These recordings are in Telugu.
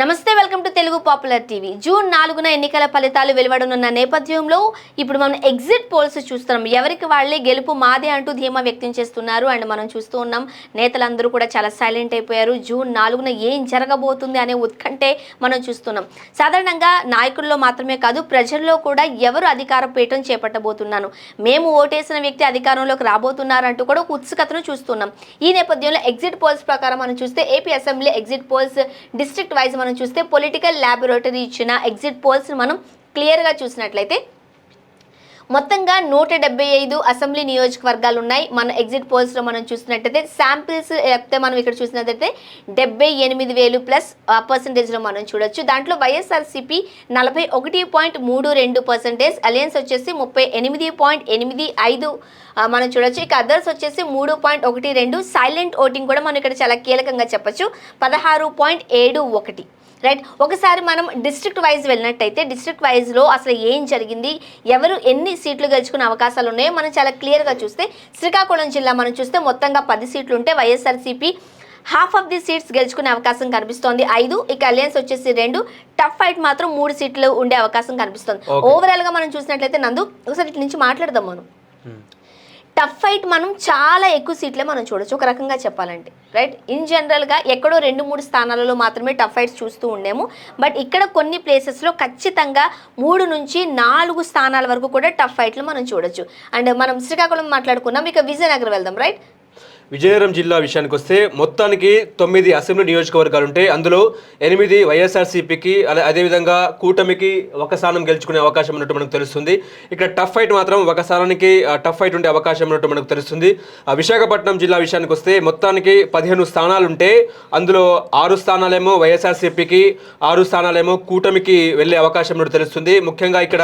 నమస్తే welcome to Telugu popular TV. June నాలుగున ఎన్నికల ఫలితాలు వెలువడనున్న నేపథ్యంలో ఇప్పుడు మనం ఎగ్జిట్ పోల్స్ చూస్తున్నాం. ఎవరికి వాళ్ళే గెలుపు మాదే అంటూ ధీమా వ్యక్తం చేస్తున్నారు. అండ్ మనం చూస్తూ ఉన్నాం నేతలందరూ కూడా చాలా సైలెంట్ అయిపోయారు. జూన్ నాలుగున ఏం జరగబోతుంది అనే ఉత్కంఠే మనం చూస్తున్నాం. సాధారణంగా నాయకుల్లో మాత్రమే కాదు ప్రజల్లో కూడా ఎవరు అధికార పీఠం చేపట్టబోతున్నాను మేము ఓటేసిన వ్యక్తి అధికారంలోకి రాబోతున్నారంటూ కూడా ఒక ఉత్సుకతను చూస్తున్నాం. ఈ నేపథ్యంలో ఎగ్జిట్ పోల్స్ ప్రకారం మనం చూస్తే AP assembly exit polls district wise మనం చూస్తే పొలిటికల్ ల్యాబొరేటరీ ఇచ్చిన ఎగ్జిట్ పోల్స్ని మనం క్లియర్గా చూసినట్లయితే మొత్తంగా నూట డెబ్బై ఐదు అసెంబ్లీ నియోజకవర్గాలు ఉన్నాయి. మన ఎగ్జిట్ పోల్స్లో మనం చూసినట్టయితే శాంపిల్స్ లేకపోతే మనం ఇక్కడ చూసినట్టయితే డెబ్బై ఎనిమిది వేలు ప్లస్ పర్సంటేజ్లో మనం చూడొచ్చు. దాంట్లో వైఎస్ఆర్సీపీ నలభై ఒకటి పాయింట్ మూడు రెండు పర్సెంటేజ్ అలయన్స్ వచ్చేసి ముప్పై ఎనిమిది పాయింట్ ఎనిమిది ఐదు మనం చూడొచ్చు. ఇక అదర్స్ వచ్చేసి మూడు పాయింట్ ఒకటి రెండు సైలెంట్ ఓటింగ్ కూడా మనం ఇక్కడ చాలా కీలకంగా చెప్పొచ్చు. పదహారు పాయింట్ ఏడు ఒకటి. రైట్ ఒకసారి మనం డిస్ట్రిక్ట్ వైజ్ వెళ్ళినట్టయితే డిస్ట్రిక్ట్ వైజ్లో అసలు ఏం జరిగింది? ఎవరు ఎన్ని సీట్లు గెలుచుకునే అవకాశాలు ఉన్నాయో మనం చాలా క్లియర్గా చూస్తే శ్రీకాకుళం జిల్లా మనం చూస్తే మొత్తంగా పది సీట్లు ఉంటే YSRCP half of the seats గెలుచుకునే అవకాశం కనిపిస్తోంది. ఐదు ఇక అలయన్స్ వచ్చేసి రెండు. టఫ్ ఫైట్ మాత్రం మూడు సీట్లు ఉండే అవకాశం కనిపిస్తుంది. Okay. ఓవరాల్గా మనం చూసినట్లయితే నందు ఒకసారి ఇటు నుంచి మాట్లాడదాం మనం. టఫ్ ఫైట్ మనం చాలా ఎక్కువ సీట్లే మనం చూడొచ్చు. ఒక రకంగా చెప్పాలంటే రైట్ ఇన్ జనరల్గా ఎక్కడో రెండు మూడు స్థానాలలో మాత్రమే టఫ్ ఫైట్స్ చూస్తూ ఉండేము. బట్ ఇక్కడ కొన్ని ప్లేసెస్లో ఖచ్చితంగా మూడు నుంచి నాలుగు స్థానాల వరకు కూడా టఫ్ ఫైట్లు మనం చూడొచ్చు. అండ్ మనం శ్రీకాకుళం మాట్లాడుకున్నాం ఇక విజయనగరం వెళ్దాం రైట్ విజయనగరం జిల్లా విషయానికి వస్తే మొత్తానికి తొమ్మిది అసెంబ్లీ నియోజకవర్గాలు ఉంటాయి అందులో ఎనిమిది వైఎస్ఆర్సీపీకి అలా అదేవిధంగా కూటమికి ఒక స్థానం గెలుచుకునే అవకాశం ఉన్నట్టు మనకు తెలుస్తుంది. ఇక్కడ టఫ్ ఫైట్ మాత్రం ఒక స్థానానికి టఫ్ ఫైట్ ఉండే అవకాశం ఉన్నట్టు మనకు తెలుస్తుంది. విశాఖపట్నం జిల్లా విషయానికి వస్తే మొత్తానికి పదిహేను స్థానాలు ఉంటే అందులో ఆరు స్థానాలేమో వైఎస్ఆర్సీపీకి ఆరు స్థానాలేమో కూటమికి వెళ్ళే అవకాశం ఉన్నట్టు తెలుస్తుంది. ముఖ్యంగా ఇక్కడ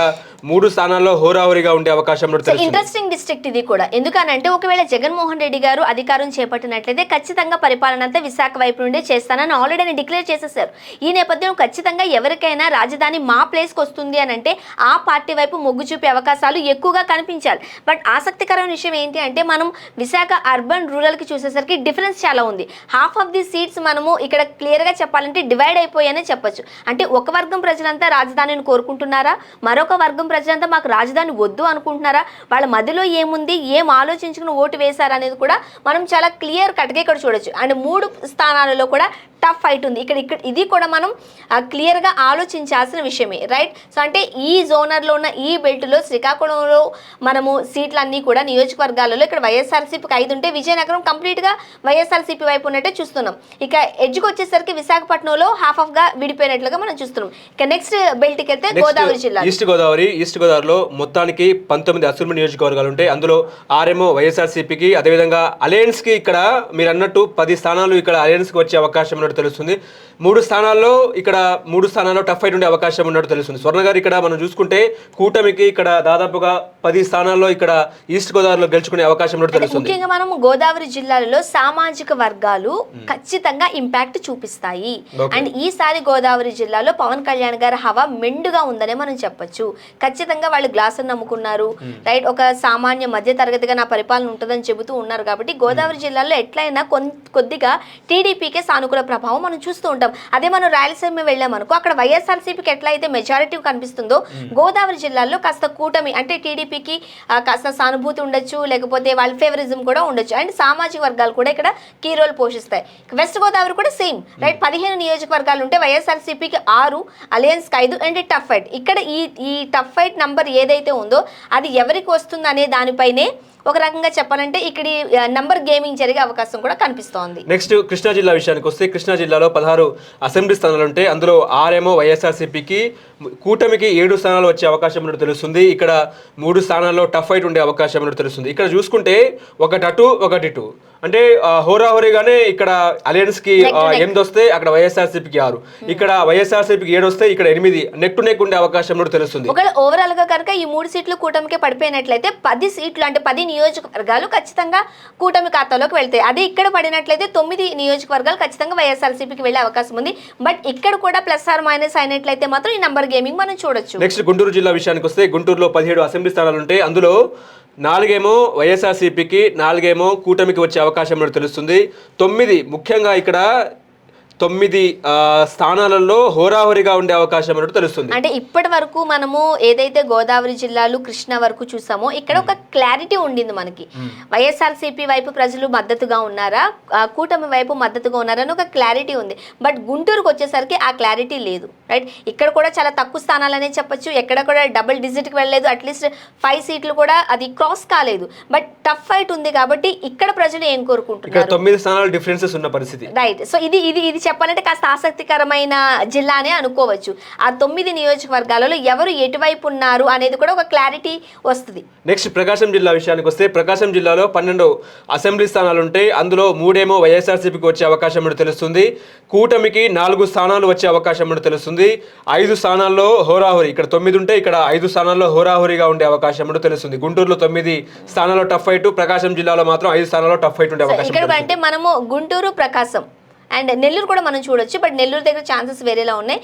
మూడు స్థానాల్లో హోరాహోరీగా ఉండే అవకాశం ఉన్నట్టు ఇంట్రెస్టింగ్ డిస్ట్రిక్ట్ ఇది కూడా. ఎందుకనంటే ఒకవేళ జగన్మోహన్ రెడ్డి గారు అధికారం చేపట్టినట్లయితే ఖచ్చితంగా పరిపాలన అంతా విశాఖ వైపు నుండే చేస్తానని ఆల్రెడీ ఆయన డిక్లేర్ చేసేసారు ఈ నేపథ్యం ఖచ్చితంగా ఎవరికైనా రాజధాని మా ప్లేస్కి వస్తుంది అని అంటే ఆ పార్టీ వైపు మొగ్గు చూపే అవకాశాలు ఎక్కువగా కనిపించాలి. బట్ ఆసక్తికరమైన విషయం ఏంటి అంటే మనం విశాఖ అర్బన్ రూరల్కి చూసేసరికి డిఫరెన్స్ చాలా ఉంది. హాఫ్ ఆఫ్ ది సీట్స్ మనము ఇక్కడ క్లియర్గా చెప్పాలంటే డివైడ్ అయిపోయాయనే చెప్పొచ్చు. అంటే ఒక వర్గం ప్రజలంతా రాజధానిని కోరుకుంటున్నారా? మరొక వర్గం ప్రజలంతా మాకు రాజధాని వద్దు అనుకుంటున్నారా? వాళ్ళ మధ్యలో ఏముంది? ఏం ఆలోచించుకుని ఓటు వేశారు అనేది కూడా మనం చాలా క్లియర్ కట్గా ఇక్కడ చూడొచ్చు. అండ్ మూడు స్థానాలలో కూడా టఫ్ ఫైట్ ఉంది. ఇక్కడ ఇక్కడ ఇది కూడా మనం క్లియర్గా ఆలోచించాల్సిన విషయమే రైట్ సో అంటే ఈ జోనర్లో ఉన్న ఈ బెల్ట్లో శ్రీకాకుళంలో మనము సీట్లన్నీ కూడా నియోజకవర్గాలలో ఇక్కడ వైఎస్ఆర్సీపీకి ఐదు ఉంటే విజయనగరం కంప్లీట్గా వైఎస్ఆర్సీపీ వైపు ఉన్నట్టే చూస్తున్నాం. ఇక ఎడ్జ్కి వచ్చేసరికి విశాఖపట్నంలో హాఫ్ ఆఫ్గా విడిపోయినట్లుగా మనం చూస్తున్నాం. ఇక నెక్స్ట్ బెల్ట్కి అయితే గోదావరి జిల్లా. ఈస్ట్ గోదావరి ఈస్ట్ గోదావరిలో మొత్తానికి పంతొమ్మిది అసెంబ్లీ నియోజకవర్గాలు ఉంటాయి. అందులో ఆరేమో వైఎస్ఆర్సీపీకి అదేవిధంగా అలయన్స్ కి ఇక్కడ మీరు అన్నట్టు పది స్థానాలు ఇక్కడ అలయన్స్కి వచ్చే అవకాశం ఉన్నట్టు తెలుస్తుంది. మూడు స్థానాల్లో ఇక్కడ మూడు స్థానాల్లో టఫ్ ఫైట్ ఉండే అవకాశం ఉన్నట్టు తెలుస్తుంది. స్వర్ణ గారు ఇక్కడ మనం చూసుకుంటే కూటమికి ఇక్కడ దాదాపుగా పది స్థానాల్లో ఇక్కడ ఈస్ట్ గోదావరిలో గెలుచుకునే అవకాశం ఉన్నట్టు తెలుస్తుంది. ముఖ్యంగా మనం గోదావరి జిల్లాలలో సామాజిక వర్గాలు ఖచ్చితంగా ఇంపాక్ట్ చూపిస్తాయి. అండ్ ఈసారి గోదావరి జిల్లాలో పవన్ కళ్యాణ్ గారి హవా మెండుగా ఉందనే మనం చెప్పొచ్చు. ఖచ్చితంగా వాళ్ళు గ్లాసును నమ్ముకున్నారు. రైట్ ఒక సామాన్య మధ్య తరగతిగా నా పరిపాలన ఉంటుందని చెబుతూ ఉన్నారు కాబట్టి గోదావరి జిల్లాలో ఎట్లయినా కొద్దిగా టీడీపీకే సానుకూల ప్రభావం మనం చూస్తూ ఉంటాం. అదే మనం రాయలసీమ వెళ్ళామనుకో అక్కడ వైఎస్ఆర్సీపీకి ఎట్లా అయితే మెజారిటీ కనిపిస్తుందో గోదావరి జిల్లాలో కాస్త కూటమి అంటే టీడీపీకి కాస్త సానుభూతి ఉండొచ్చు లేకపోతే వాళ్ళ ఫేవరిజం కూడా ఉండొచ్చు. అండ్ సామాజిక వర్గాలు కూడా ఇక్కడ కీ రోల్ పోషిస్తాయి. వెస్ట్ గోదావరి కూడా సేమ్ రైట్ పదిహేను నియోజకవర్గాలు ఉంటే వైఎస్ఆర్సీపీకి ఆరు అలయన్స్కి ఐదు అండ్ టఫ్ ఫైట్ ఇక్కడ ఈ ఈ టఫ్ ఫైట్ నంబర్ ఏదైతే ఉందో అది ఎవరికి వస్తుంది అనే దానిపైనే ఒక రకంగా చెప్పాలంటే ఇక్కడ నంబర్ గేమింగ్ జరిగే అవకాశం కూడా కనిపిస్తోంది. నెక్స్ట్ కృష్ణా జిల్లా విషయానికి వస్తే కృష్ణా జిల్లాలో పదహారు అసెంబ్లీ స్థానాలు ఉంటాయి అందులో ఆరేమో వైఎస్ఆర్సీపీకి కూటమికి ఏడు స్థానాలు వచ్చే అవకాశం ఉన్నట్టు తెలుస్తుంది. ఇక్కడ మూడు స్థానాల్లో టఫ్ ఫైట్ ఉండే అవకాశం ఉన్నట్టు తెలుస్తుంది. ఇక్కడ చూసుకుంటే ఒకటి అటు ఒకటి టూ అంటే హోరాహోరీగానే ఇక్కడ అలయన్స్కి. ఎనిమిది వస్తే అక్కడ వైఎస్ఆర్సీపీకి ఆరు. ఇక్కడ వైఎస్ఆర్సీపీకి ఏడు వస్తే ఇక్కడ ఎనిమిది. నెక్ టు నెక్ ఉండే అవకాశం ఉన్నట్టు తెలుస్తుంది. ఒకవేళ ఓవరాల్గా కనుక ఈ మూడు సీట్లు కూటమికి పడిపోయినట్లయితే పది సీట్లు అంటే పది నియోజకవర్గాలు ఖచ్చితంగా కూటమి ఖాతాలోకి వెళ్తాయి. అదే ఇక్కడ పడినట్లయితే తొమ్మిది నియోజకవర్గాలు ఖచ్చితంగా వైఎస్ఆర్సీపీకి వెళ్ళే అవకాశం ఉంది. బట్ ఇక్కడ కూడా ప్లస్ ఆర్ మైనస్ అయినట్లయితే మాత్రం ఈ నంబర్ గేమింగ్ మనం చూడొచ్చు. నెక్స్ట్ గుంటూరు జిల్లా విషయానికి వస్తే గుంటూరులో పదిహేడు అసెంబ్లీ స్థానాలు ఉంటాయి అందులో నాలుగేమో వైఎస్ఆర్సీపీకి నాలుగేమో కూటమికి వచ్చే అవకాశం తెలుస్తుంది. తొమ్మిది ముఖ్యంగా ఇక్కడ తొమ్మిది స్థానాలలో హోరాహోరీగా ఉండే అవకాశం ఉన్నట్టు తెలుస్తుంది. అంటే ఇప్పటి వరకు మనము ఏదైతే గోదావరి జిల్లాలు కృష్ణా వరకు చూసామో ఇక్కడ ఒక క్లారిటీ ఉండింది మనకి. వైఎస్ఆర్సీపీ వైపు ప్రజలు మద్దతుగా ఉన్నారా? కూటమి వైపు మద్దతుగా ఉన్నారా అని ఒక క్లారిటీ ఉంది. బట్ గుంటూరుకు వచ్చేసరికి ఆ క్లారిటీ లేదు. రైట్? ఇక్కడ కూడా చాలా తక్కువ స్థానాలనే చెప్పొచ్చు. ఎక్కడ కూడా డబుల్ డిజిట్కి వెళ్ళలేదు. అట్లీస్ట్ ఫైవ్ సీట్లు కూడా అది క్రాస్ కాలేదు. బట్ టఫ్ ఫైట్ ఉంది కాబట్టి ఇక్కడ ప్రజలు ఏం కోరుకుంటున్నారు? తొమ్మిది స్థానాలు డిఫరెన్సెస్ ఉన్న పరిస్థితి. రైట్. సో ఇది ఇది ఇది చెప్పాలంటే కాస్త ఆసక్తికరమైన జిల్లానే అనుకోవచ్చు. ఆ తొమ్మిది నియోజకవర్గాలలో ఎవరు ఎటువైపు ఉన్నారు అనేది కూడా ఒక క్లారిటీ వస్తుంది. నెక్స్ట్ ప్రకాశం జిల్లా విషయానికి వస్తే ప్రకాశం జిల్లాలో పన్నెండు అసెంబ్లీ స్థానాలు ఉంటాయి అందులో మూడేమో వైఎస్ఆర్సీపీకి వచ్చే అవకాశం ఉన్నట్టు తెలుస్తుంది. కూటమికి నాలుగు స్థానాలు వచ్చే అవకాశం ఉన్నట్టు తెలుస్తుంది. ఐదు స్థానాల్లో హోరాహోరీ ఇక్కడ తొమ్మిది ఉంటే ఇక్కడ ఐదు స్థానాల్లో హోరాహోరీగా ఉండే అవకాశం ఉన్నట్టు తెలుస్తుంది. గుంటూరులో తొమ్మిది స్థానాల్లో టఫ్ ఫైట్ ప్రకాశం జిల్లాలో మాత్రం ఐదు స్థానాల్లో టఫ్ ఫైట్ ఉండే అవకాశం. అంటే మనము గుంటూరు ప్రకాశం అండ్ నెల్లూరు కూడా మనం చూడొచ్చు బట్ నెల్లూరు దగ్గర ఛాన్సెస్ వేరేలా ఉన్నాయి.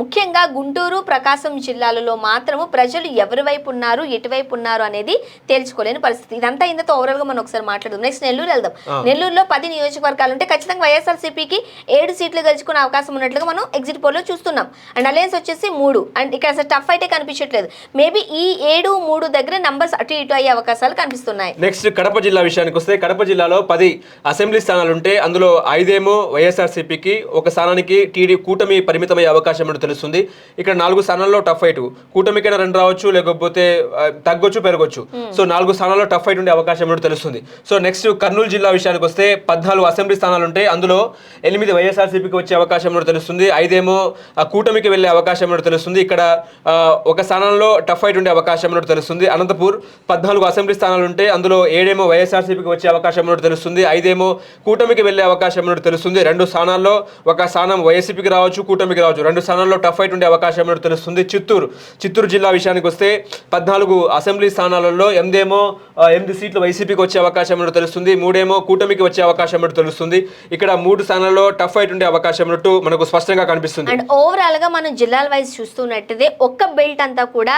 ముఖ్యంగా గుంటూరు ప్రకాశం జిల్లాలలో మాత్రము ప్రజలు ఎవరి వైపు ఉన్నారు ఎటువైపు ఉన్నారు అనేది తేల్చుకోలేని పరిస్థితి. ఇదంతా ఇంతతో ఓవరాల్గా మనం ఒకసారి మాట్లాడదాం. నెక్స్ట్ నెల్లూరు వెళ్దాం. నెల్లూరులో పది నియోజకవర్గాలు ఉంటే ఖచ్చితంగా వైఎస్ఆర్సీపీకి ఏడు సీట్లు గెలుచుకునే అవకాశం ఉన్నట్లుగా మనం ఎగ్జిట్ పోల్లో చూస్తున్నాం. అండ్ అలయన్స్ వచ్చేసి మూడు. అండ్ ఇక్కడ అసలు టఫ్ అయితే కనిపించట్లేదు. మేబీ ఈ ఏడు మూడు దగ్గర నంబర్స్ అటు ఇటు అయ్యే అవకాశాలు కనిపిస్తున్నాయి. నెక్స్ట్ కడప జిల్లా విషయానికి వస్తే కడప జిల్లాలో పది అసెంబ్లీ స్థానాలు ఉంటే అందులో ఐదేమో వైఎస్ఆర్సీపీకి ఒక స్థానానికి టీడీ కూటమి పరిమితమయ్యే అవకాశం ఉన్నట్టు తెలుస్తుంది. ఇక్కడ నాలుగు స్థానాల్లో టఫ్ ఫైట్ కూటమికైనా రెండు రావచ్చు లేకపోతే తగ్గొచ్చు పెరగొచ్చు. సో నాలుగు స్థానాల్లో టఫ్ ఫైట్ ఉండే అవకాశం ఉన్నట్టు తెలుస్తుంది. సో నెక్స్ట్ కర్నూలు జిల్లా విషయానికి వస్తే పద్నాలుగు అసెంబ్లీ స్థానాలు ఉంటాయి అందులో ఎనిమిది వైఎస్ఆర్సీపీకి వచ్చే అవకాశం ఉన్నట్టు తెలుస్తుంది. ఐదేమో ఆ, కూటమికి వెళ్ళే అవకాశం ఉన్నట్టు తెలుస్తుంది. ఇక్కడ ఒక స్థానంలో టఫ్ ఫైట్ ఉండే అవకాశం ఉన్నట్టు తెలుస్తుంది. అనంతపూర్ పద్నాలుగు అసెంబ్లీ స్థానాలు ఉంటే అందులో ఏడేమో వైఎస్ఆర్సీపీకి వచ్చే అవకాశం ఉన్నట్టు తెలుస్తుంది. ఐదేమో కూటమికి వెళ్ళే అవకాశం ఉన్నట్టు తెలుస్తుంది. రెండు స్థానాల్లో ఒక స్థానం వైఎస్పీకి రావచ్చు కూటమికి రావచ్చు. రెండు స్థానాల్లో టఫ్ ఫైట్ ఉండే అవకాశం ఉన్నట్టు తెలుస్తుంది? చిత్తూరు చిత్తూరు జిల్లా విషయానికి వస్తే పద్నాలుగు అసెంబ్లీ స్థానాలలో ఎనిమిదేమో ఎనిమిది సీట్లు వైసీపీకి వచ్చే అవకాశం ఉన్నట్టు తెలుస్తుంది? మూడేమో కూటమికి వచ్చే అవకాశం ఉన్నట్టు తెలుస్తుంది? ఇక్కడ మూడు స్థానాల్లో టఫ్ ఫైట్ ఉండే అవకాశం ఉన్నట్టు మనకు స్పష్టంగా కనిపిస్తుంది. అండ్ ఓవరాల్గా మనం జిల్లాల వైజ్ చూస్తున్నట్టుదే ఒక్క బెల్ట్ అంతా కూడా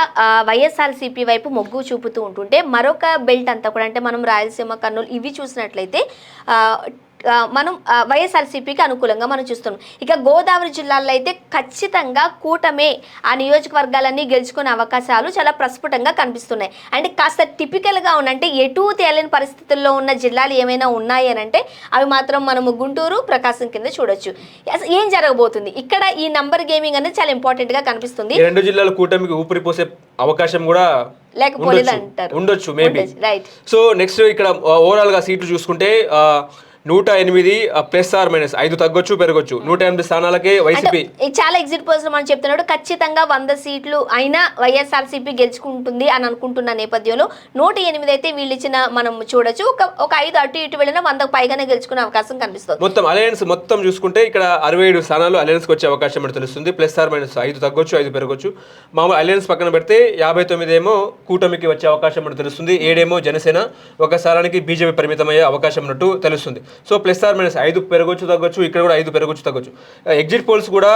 వైఎస్ఆర్సీపీ వైపు మొగ్గు చూపుతూ ఉంటుంటే మరొక బెల్ట్ అంతా కూడా అంటే మనం రాయలసీమ కర్నూలు ఇవి చూసినట్లయితే మనం వైఎస్ఆర్సీపీకి అనుకూలంగా మనం చూస్తున్నాం. ఇక గోదావరి జిల్లాలో అయితే ఖచ్చితంగా కూటమే ఆ నియోజకవర్గాలన్నీ గెలుచుకునే అవకాశాలు చాలా ప్రస్ఫుటంగా కనిపిస్తున్నాయి. అంటే కాస్త టిపికల్గా ఉన్న అంటే ఎటు తేలని పరిస్థితుల్లో ఉన్న జిల్లాలు ఏమైనా ఉన్నాయి అని అంటే అవి మాత్రం మనము గుంటూరు ప్రకాశం కింద చూడొచ్చు. ఏం జరగబోతుంది? ఇక్కడ ఈ నంబర్ గేమింగ్ అనేది చాలా ఇంపార్టెంట్గా కనిపిస్తుంది రెండు జిల్లాల కూటమికి ఊపిరి పోసే అవకాశం కూడా లేకపోలేదు. అంటారు ఉండొచ్చు మేబీ రైట్ సో నెక్స్ట్ ఇక్కడ ఓవరాల్గా సీట్లు చూసుకుంటే నూట ఎనిమిది ప్లస్ ఆర్ మైనస్. ఐదు తగ్గొచ్చు పెరగొచ్చు. నూట ఎనిమిది స్థానాలకే వైసీపీ. చాలా ఎగ్జిట్ పోల్స్ మనం చెప్తున్నాడు. ఖచ్చితంగా వంద సీట్లు అయినా వైఎస్ఆర్సీపీ గెలుచుకుంటుంది అని అనుకుంటున్న నేపథ్యంలో నూట ఎనిమిది అయితే వీళ్ళు ఇచ్చిన మనం చూడొచ్చు. ఒక ఒక ఐదు అటు ఇటు వెళ్ళినా వందకు పైగానే గెలుచుకునే అవకాశం కనిపిస్తుంది. మొత్తం అలయన్స్ మొత్తం చూసుకుంటే ఇక్కడ అరవై ఏడు స్థానాలు అలయన్స్కి వచ్చే అవకాశం మనకు తెలుస్తుంది. ప్లస్ ఆర్ మైనస్ ఐదు తగ్గొచ్చు ఐదు పెరగొచ్చు. మామూలు అలయన్స్ పక్కన పెడితే యాభై తొమ్మిది ఏమో కూటమికి వచ్చే అవకాశం మనకు తెలుస్తుంది. ఏడేమో జనసేన. ఒక స్థానానికి బీజేపీ పరిమితమయ్యే అవకాశం ఉన్నట్టు తెలుస్తుంది. సో ప్లస్ ఆర్ మైనస్ ఐదు పెరగొచ్చు తగ్గొచ్చు ఇక్కడ కూడా ఐదు పెరగొచ్చు తగ్గొచ్చు. ఎగ్జిట్ పోల్స్ కూడా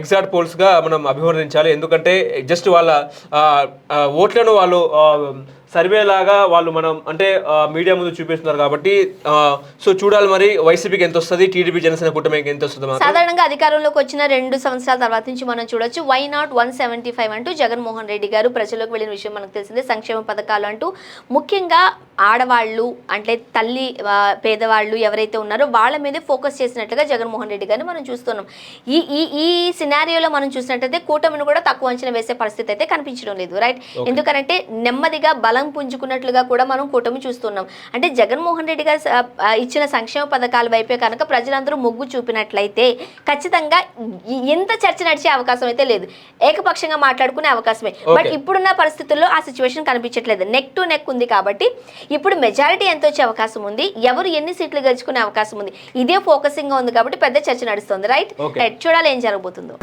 ఎగ్జాక్ట్ పోల్స్గా మనం అభివర్ణించాలి. ఎందుకంటే జస్ట్ వాళ్ళ ఓట్లను వాళ్ళు సర్వే లాగా వాళ్ళు మనం అంటే మీడియా ముందు చూపిస్తున్నారు కాబట్టి సో చూడాలి మరి వైసీపీకి ఎంత వస్తుంది టీడీపీ జనసేన కూటమికి ఎంత వస్తుంది సాధారణంగా అధికారంలోకి వచ్చిన రెండు సంవత్సరాల తర్వాత నుంచి మనం చూడొచ్చు why not one seventy five అంటూ జగన్మోహన్ రెడ్డి గారు ప్రజల్లోకి వెళ్ళిన విషయం మనకు తెలిసిందే సంక్షేమ పథకాలు అంటూ. ముఖ్యంగా ఆడవాళ్ళు అంటే తల్లి పేదవాళ్ళు ఎవరైతే ఉన్నారో వాళ్ళ మీదే ఫోకస్ చేసినట్లుగా జగన్మోహన్ రెడ్డి గారిని మనం చూస్తున్నాం. ఈ ఈ ఈ సినారియోలో మనం చూసినట్టయితే కూటమిని కూడా తక్కువ అంచనా వేసే పరిస్థితి అయితే కనిపించడం లేదు రైట్? ఎందుకంటే నెమ్మదిగా బలం పుంజుకున్నట్లుగా కూడా మనం కూటమి చూస్తున్నాం. అంటే జగన్మోహన్ రెడ్డి గారు ఇచ్చిన సంక్షేమ పథకాల వైపే కనుక ప్రజలందరూ మొగ్గు చూపినట్లయితే ఖచ్చితంగా ఎంత చర్చ నడిచే అవకాశం అయితే లేదు. ఏకపక్షంగా మాట్లాడుకునే అవకాశమే. బట్. ఇప్పుడున్న పరిస్థితుల్లో ఆ సిచ్యువేషన్ కనిపించట్లేదు. నెక్ టు నెక్ ఉంది కాబట్టి ఇప్పుడు మెజారిటీ ఎంత వచ్చే అవకాశం ఉంది? ఎవరు ఎన్ని సీట్లు గెలుచుకునే అవకాశం ఉంది? ఇదే ఫోకసింగ్గా ఉంది కాబట్టి పెద్ద చర్చ నడుస్తుంది. రైట్. రైట్. చూడాలి ఏం జరగబోతుందో.